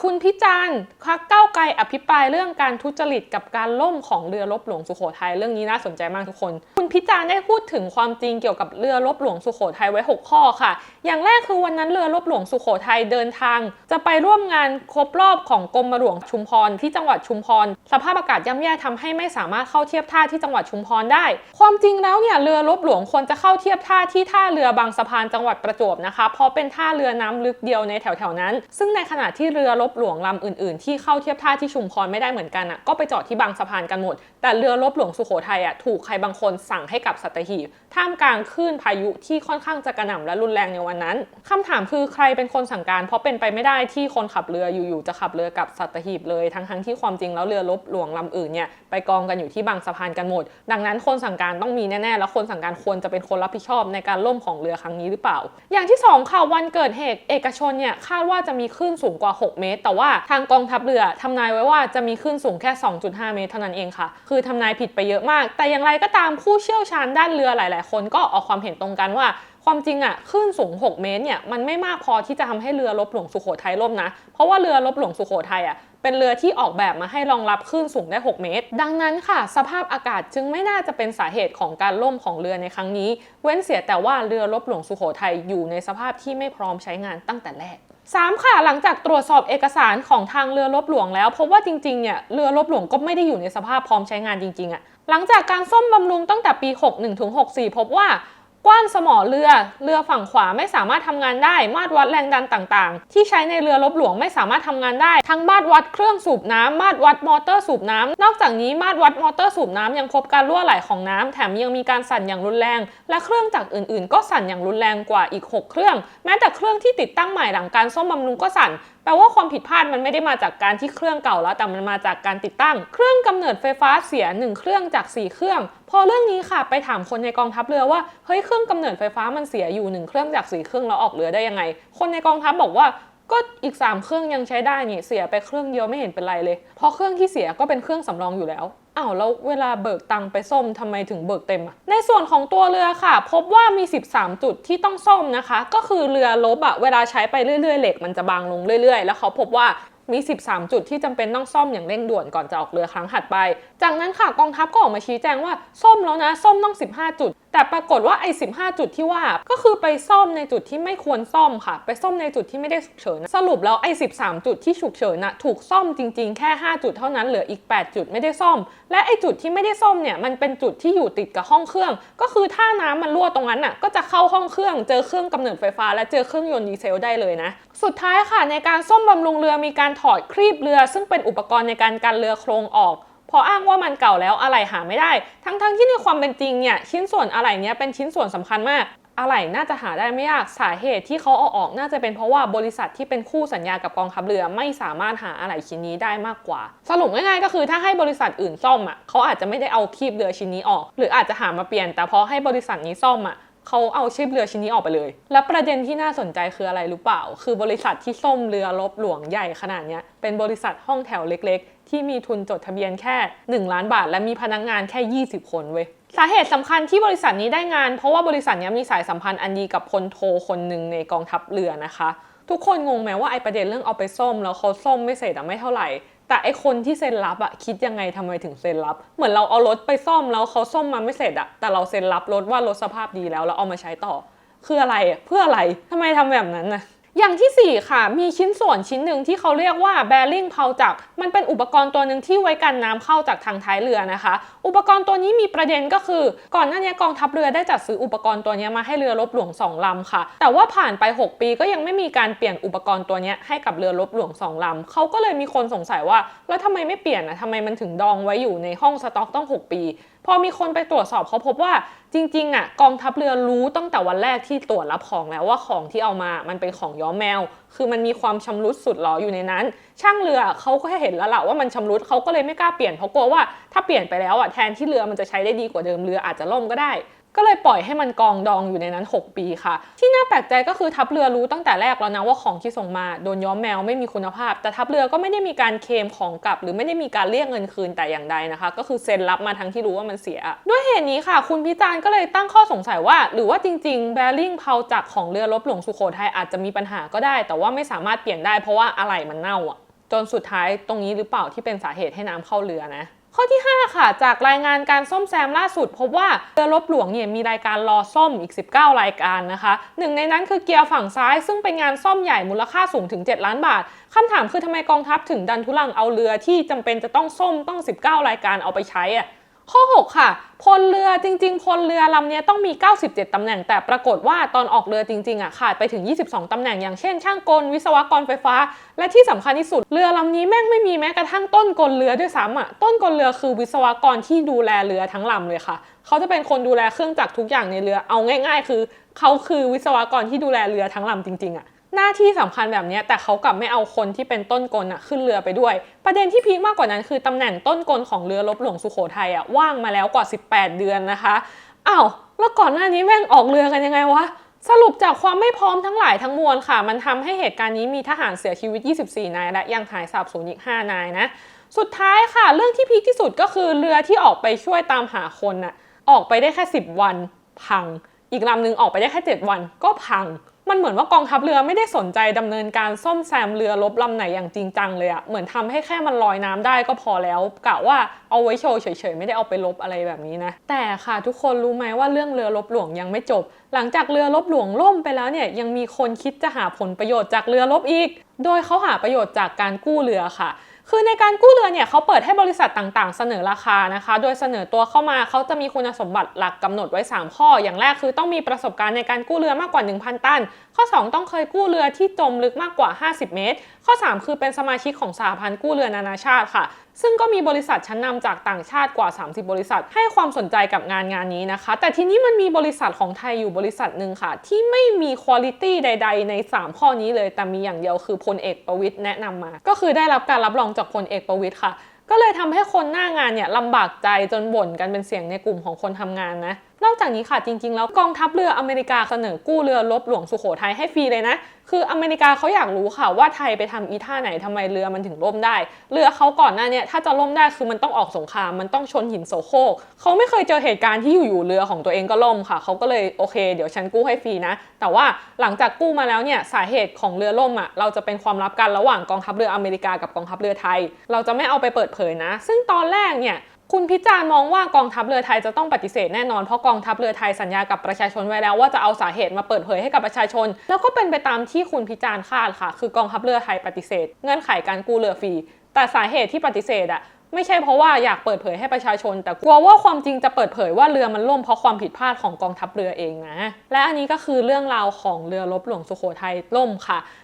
คุณพิจารณ์พักเก้าไกลอภิปรายเรื่องการทุจริตกับการล่มของเรือรบหลวงสุโขทัยเรื่องนี้น่าสนใจมากทุกคน คุณพิจารณ์ได้พูดถึงความจริงเกี่ยวกับเรือรบหลวงสุโขทัยไว้ 6 ข้อค่ะ อย่างแรกคือวันนั้นเรือรบหลวงสุโขทัยเดินทาง จะไปร่วมงานครบรอบของกรมหลวงชุมพรที่จังหวัดชุมพรสภาพอากาศย่ำแย่ทำให้ไม่สามารถเข้าเทียบท่าที่จังหวัดชุมพรได้ ความจริงแล้วเนี่ยเรือรบหลวงควรจะเข้าเทียบท่าที่ท่าเรือบางสะพานจังหวัดประจวบนะคะเพราะเป็นท่าเรือน้ำลึกเดียวในแถวๆนั้น ซึ่งในขณะที่เรือรบหลวงลำอื่นๆ ที่เข้าเทียบท่าที่ชุมพรไม่ได้เหมือนกันอะก็ไปจอดที่บางสะพานกันหมด แต่เรือรบหลวงสุโขทัยอะถูกใครบางคนสั่งให้กลับสัตหีบท่ามกลางคลื่นพายุที่ค่อนข้างจะกระหน่ำและรุนแรงในวันนั้นคำถามคือใครเป็นคนสั่งการ เพราะเป็นไปไม่ได้ที่คนขับเรืออยู่ๆจะขับเรือกลับสัตหีบเลยทั้งๆที่ความจริงแล้วเรือรบหลวงลำอื่นเนี่ยไปกองกันอยู่ที่บางสะพานกันหมด ดังนั้นคนสั่งการต้องมีแน่ๆแล้วคนสั่งการควรจะเป็นคนรับผิดชอบในการล่มของเรือครั้งนี้หรือเปล่า อย่างที่สองค่ะวันเกิดเหตุเอกชนเนี่ยคาดว่าจะมีคลื่นสูงกว่า 6 เมตรแต่ว่าทางกองทัพเรือทำนายไว้ว่าจะมีคลื่นสูงแค่ 2.5 เมตรเท่านั้นเองค่ะ คือทำนายผิดไปเยอะมาก แต่อย่างไรก็ตามผู้เชี่ยวชาญด้านเรือหลาย ๆ คนก็ออกความเห็นตรงกันว่าความจริงอะคลื่นสูง 6 เมตรเนี่ยมันไม่มากพอที่จะทำให้เรือรบหลวงสุโขทัยล่มนะ เพราะว่าเรือรบหลวงสุโขทัยอะเป็นเรือที่ออกแบบมาให้รองรับคลื่นสูงได้ 6 เมตร ดังนั้นค่ะ สภาพอากาศจึงไม่น่าจะเป็นสาเหตุของการล่มของเรือในครั้งนี้ เว้นเสียแต่ว่าเรือรบหลวงสุโขทัยอยู่ในสภาพที่ไม่พร้อมใช้งานตั้งแต่แรก 3ค่ะหลังจากตรวจสอบเอกสารของทางเรือรบหลวงแล้วพบว่าจริงๆเนี่ยเรือรบหลวงก็ไม่ได้อยู่ในสภาพพร้อมใช้งานจริงๆอะหลังจากการซ่อมบำรุงตั้งแต่ปี 61ถึง64 พบว่า กว้านสมอเรือ เรือฝั่งขวาไม่สามารถทำงานได้ มาตรวัดแรงดันต่างๆ ที่ใช้ในเรือรบหลวงไม่สามารถทำงานได้ ทั้งมาตรวัดเครื่องสูบน้ำมาตรวัดมอเตอร์สูบน้ำนอกจากนี้มาตรวัดมอเตอร์สูบน้ำยังพบการรั่วไหลของน้ำแถมยังมีการสั่นอย่างรุนแรง และเครื่องจักรอื่นๆ ก็สั่นอย่างรุนแรงกว่าอีก 6 เครื่อง แม้แต่เครื่องที่ติดตั้งใหม่หลังการซ่อมบำรุงก็สั่นแปลว่าความผิดพลาดมันไม่ได้มาจากการที่เครื่องเก่าแล้ว แต่มันมาจากการติดตั้ง เครื่องกำเนิดไฟฟ้าเสีย 1 เครื่องจาก 4 เครื่อง พอเรื่องนี้ค่ะ ไปถามคนในกองทัพเรือว่าเฮ้ยเครื่องกำเนิดไฟฟ้ามันเสียอยู่ 1 เครื่องจาก 4 เครื่องแล้วออกเรือได้ยังไง คนในกองทัพบอกว่า ก็อีก 3 เครื่องยังใช้ได้นี่เสียไปเครื่องเดียวไม่เห็นเป็นไรเลย เพราะเครื่องที่เสียก็เป็นเครื่องสำรองอยู่แล้วอ้าวแล้วเวลาเบิกตังไปซ่อมทำไมถึงเบิกเต็มอะในส่วนของตัวเรือค่ะ พบว่ามี 13 จุดที่ต้องซ่อมนะคะ ก็คือเรือลบอะเวลาใช้ไปเรื่อยๆเหล็กมันจะบางลงเรื่อยๆ แล้วเขาพบว่ามี 13 จุดที่จำเป็นต้องซ่อมอย่างเร่งด่วนก่อนจะออกเรือครั้งถัดไป จากนั้นค่ะกองทัพก็ออกมาชี้แจงว่า ซ่อมแล้วนะ ซ่อมต้อง 15 จุด แต่ปรากฏว่าไอ้15 จุดที่ว่าก็คือไปซ่อมในจุดที่ไม่ควรซ่อมค่ะ ไปซ่อมในจุดที่ไม่ได้ฉุกเฉิน สรุปแล้วไอ้13 จุดที่ฉุกเฉินน่ะถูกซ่อมจริงๆ แค่ 5 จุดเท่านั้นเหลืออีก 8 จุดไม่ได้ซ่อม และไอ้จุดที่ไม่ได้ซ่อมเนี่ยมันเป็นจุดที่อยู่ติดกับห้องเครื่อง ก็คือถ้าน้ำมันรั่วตรงนั้นน่ะก็จะเข้าห้องเครื่องเจอเครื่องกำเนิดไฟฟ้า และเจอเครื่องยนต์ดีเซลได้เลยนะ สุดท้ายค่ะในการซ่อมบำรุงเรือมีการถอดครีบเรือ ซึ่งเป็นอุปกรณ์ในการกันเรือโครงออก พออ้างว่ามันเก่าแล้วอะไหล่หาไม่ได้ ทั้งๆที่ในความเป็นจริงเนี่ยชิ้นส่วนอะไหล่เนี้ยเป็นชิ้นส่วนสำคัญมากอะไหล่น่าจะหาได้ไม่ยากสาเหตุที่เขาเอาออกน่าจะเป็นเพราะว่าบริษัทที่เป็นคู่สัญญากับกองทัพเรือไม่สามารถหาอะไหล่ชิ้นนี้ได้มากกว่า สรุปง่ายๆก็คือถ้าให้บริษัทอื่นซ่อมอะเขาอาจจะไม่ได้เอาคีบเรือชิ้นนี้ออก หรืออาจจะหามาเปลี่ยน แต่พอให้บริษัทนี้ซ่อมอะ เขาเอาชีพเรือชิ้นนี้ออกไปเลย และประเด็นที่น่าสนใจคืออะไรรู้เปล่า คือบริษัทที่ซ่อมเรือรบหลวงใหญ่ขนาดนี้เป็นบริษัทห้องแถวเล็กๆ ที่มีทุนจดทะเบียนแค่ 1 ล้านบาท และมีพนักงานแค่ 20 คนเว้ยสาเหตุสำคัญที่บริษัทนี้ได้งาน เพราะว่าบริษัทนี้มีสายสัมพันธ์อันดีกับพลโทคนหนึ่งในกองทัพเรือนะคะ ทุกคนงงไหมว่าไอประเด็นเรื่องเอาไปซ่อมแล้วเขาซ่อมไม่เสร็จอะไม่เท่าไหร่ แต่ไอคนที่เซ็นรับอะคิดยังไงทำไมถึงเซ็นรับ เหมือนเราเอารถไปซ่อมแล้วเขาซ่อมมาไม่เสร็จอะแต่เราเซ็นรับรถว่ารถสภาพดีแล้วเราเอามาใช้ต่อ คืออะไรเพื่ออะไรทำไมทำแบบนั้นนะ อย่างที่ 4 ค่ะ มีชิ้นส่วนชิ้นหนึ่งที่เขาเรียกว่าแบริ่งเพาจัก มันเป็นอุปกรณ์ตัวหนึ่งที่ไว้กันน้ำเข้าจากทางท้ายเรือนะคะ อุปกรณ์ตัวนี้มีประเด็นก็คือ ก่อนหน้านี้กองทัพเรือได้จัดซื้ออุปกรณ์ตัวนี้มาให้เรือรบหลวงสองลำค่ะ แต่ว่าผ่านไป 6 ปีก็ยังไม่มีการเปลี่ยนอุปกรณ์ตัวนี้ให้กับเรือรบหลวงสองลำเขาก็เลยมีคนสงสัยว่า แล้วทำไมไม่เปลี่ยนอะทำไมมันถึงดองไว้อยู่ในห้องสต็อกต้อง 6 ปี พอมีคนไปตรวจสอบเขาพบว่าจริงๆอะกองทัพเรือรู้ตั้งแต่วันแรกที่ตรวจรับของแล้วว่าของที่เอามามันเป็นของย้อมแมว คือมันมีความชำรุดสุดหรออยู่ในนั้น ช่างเรือเขาก็เห็นแล้วล่ะว่ามันชำรุดเขาก็เลยไม่กล้าเปลี่ยนเพราะกลัวว่าถ้าเปลี่ยนไปแล้วอะแทนที่เรือมันจะใช้ได้ดีกว่าเดิมเรืออาจจะล่มก็ได้ ก็เลยปล่อยให้มันกองดองอยู่ในนั้น 6 ปีค่ะ ที่น่าแปลกใจก็คือทัพเรือรู้ตั้งแต่แรกแล้วนะว่าของที่ส่งมาโดนย้อมแมวไม่มีคุณภาพ แต่ทัพเรือก็ไม่ได้มีการเคลมของกลับ หรือไม่ได้มีการเรียกเงินคืนแต่อย่างใดนะคะ ก็คือเซ็นรับมาทั้งที่รู้ว่ามันเสีย ด้วยเหตุนี้ค่ะ คุณพิจารณ์ก็เลยตั้งข้อสงสัยว่า หรือว่าจริงๆแบริ่งเพาจักของเรือรบหลวงสุโขทัยอาจจะมีปัญหาก็ได้ แต่ว่าไม่สามารถเปลี่ยนได้เพราะว่าอะไหล่มันเน่าอะจนสุดท้ายตรงนี้หรือเปล่าที่เป็นสาเหตุให้น้ำเข้าเรือนะ ข้อที่ 5 ค่ะ จากรายงานการซ่อมแซมล่าสุด พบว่าเรือรบหลวงเนี่ยมีรายการรอซ่อมอีก 19 รายการนะคะหนึ่งในนั้นคือเกียร์ฝั่งซ้าย ซึ่งเป็นงานซ่อมใหญ่มูลค่าสูงถึง 7 ล้านบาทคำถามคือทำไมกองทัพถึงดันทุลังเอาเรือที่จำเป็นจะต้องซ่อมต้อง 19 รายการเอาไปใช้อะ ข้อ 6 ค่ะ พลเรือจริง ๆ พลเรือลำนี้ต้องมี 97 ตำแหน่ง แต่ปรากฏว่าตอนออกเรือจริงๆอะขาดไปถึง 22 ตำแหน่งอย่างเช่น ช่างกล วิศวกรไฟฟ้า และที่สำคัญที่สุดเรือลำนี้แม่งไม่มีแม้กระทั่งต้นกลเรือด้วยซ้ำอะต้นกลเรือคือวิศวกรที่ดูแลเรือทั้งลำเลยค่ะ เขาจะเป็นคนดูแลเครื่องจักรทุกอย่างในเรือเอาง่าย ๆ คือ เขาคือวิศวกรที่ดูแลเรือทั้งลำจริงๆอะ หน้าที่สำคัญแบบนี้แต่เขากลับไม่เอาคนที่เป็นต้นกลอะขึ้นเรือไปด้วย ประเด็นที่พีคมากกว่านั้นคือตำแหน่งต้นกลของเรือรบหลวงสุโขทัยอะว่างมาแล้วกว่า 18 เดือนนะคะอ้าวแล้วก่อนหน้านี้แม่งออกเรือกันยังไงวะสรุปจากความไม่พร้อมทั้งหลายทั้งมวลค่ะ มันทำให้เหตุการณ์นี้มีทหารเสียชีวิต 24 นาย และยังหายสาบสูญอีก 5 นายนะ สุดท้ายค่ะ เรื่องที่พีคที่สุดก็คือเรือที่ออกไปช่วยตามหาคนน่ะออกไปได้แค่ 10 วัน พัง อีกลำหนึ่งออกไปได้แค่ 7 วันก็พัง มันเหมือนว่ากองทัพเรือไม่ได้สนใจดำเนินการซ่อมแซมเรือรบลำไหนอย่างจริงจังเลยอะเหมือนทำให้แค่มันลอยน้ำได้ก็พอแล้วกะว่าเอาไว้โชว์เฉยๆไม่ได้เอาไปลบอะไรแบบนี้นะ แต่ค่ะทุกคนรู้ไหมว่าเรื่องเรือรบหลวงยังไม่จบ หลังจากเรือรบหลวงล่มไปแล้วเนี่ยยังมีคนคิดจะหาผลประโยชน์จากเรือรบอีก โดยเขาหาประโยชน์จากการกู้เรือค่ะ คือในการกู้เรือเนี่ยเขาเปิดให้บริษัทต่างๆ เสนอราคานะคะ โดยเสนอตัวเข้ามาเขาจะมีคุณสมบัติหลักกำหนดไว้ 3 ข้อ อย่างแรกคือต้องมีประสบการณ์ในการกู้เรือมากกว่า 1,000 ตัน ข้อ 2 ต้องเคยกู้เรือที่จมลึกมากกว่า 50 เมตร ข้อ 3 คือเป็นสมาชิกของสหพันธ์กู้เรือนานาชาติค่ะ ซึ่งก็มีบริษัทชั้นนำจากต่างชาติกว่า 30 บริษัท ให้ความสนใจกับงานงานนี้นะคะ แต่ทีนี้มันมีบริษัทของไทยอยู่บริษัทหนึ่งค่ะ ที่ไม่มีคุณภาพใด ๆ ใน 3 ข้อนี้เลย แต่มีอย่างเดียวคือพลเอกประวิตยแนะนำมา ก็คือได้รับการรับรองจากพลเอกประวิตยค่ะ ก็เลยทำให้คนหน้างานเนี่ยลำบากใจจนบ่นกันเป็นเสียงในกลุ่มของคนทำงานนะ นอกจากนี้ค่ะจริงๆ แล้วกองทัพเรืออเมริกาเสนอกู้เรือรบหลวงสุโขทัยให้ฟรีเลยนะ คืออเมริกาเขาอยากรู้ค่ะว่าไทยไปทำอีท่าไหนทำไมเรือมันถึงล่มได้ เรือเขาก่อนหน้าเนี่ยถ้าจะล่มได้คือมันต้องออกสงครามมันต้องชนหินโสโครกเขาไม่เคยเจอเหตุการณ์ที่อยู่ๆเรือของตัวเองก็ล่มค่ะเขาก็เลยโอเค เดี๋ยวฉันกู้ให้ฟรีนะ แต่ว่าหลังจากกู้มาแล้วเนี่ยสาเหตุของเรือล่มอะเราจะเป็นความลับกันระหว่างกองทัพเรืออเมริกากับกองทัพเรือไทย เราจะไม่เอาไปเปิดเผยนะ ซึ่งตอนแรกเนี่ย คุณพิจารณ์มองว่ากองทัพเรือไทยจะต้องปฏิเสธแน่นอนเพราะกองทัพเรือไทยสัญญากับประชาชนไว้แล้วว่าจะเอาสาเหตุมาเปิดเผยให้กับประชาชน แล้วก็เป็นไปตามที่คุณพิจารณ์คาดค่ะ คือกองทัพเรือไทยปฏิเสธ เงื่อนไขการกู้เรือฟรี แต่สาเหตุที่ปฏิเสธอะไม่ใช่เพราะว่าอยากเปิดเผยให้ประชาชน แต่กลัวว่าความจริงจะเปิดเผยว่าเรือมันล่มเพราะความผิดพลาดของกองทัพเรือเองนะ และอันนี้ก็คือเรื่องราวของเรือรบหลวงสุโขทัยล่มค่ะ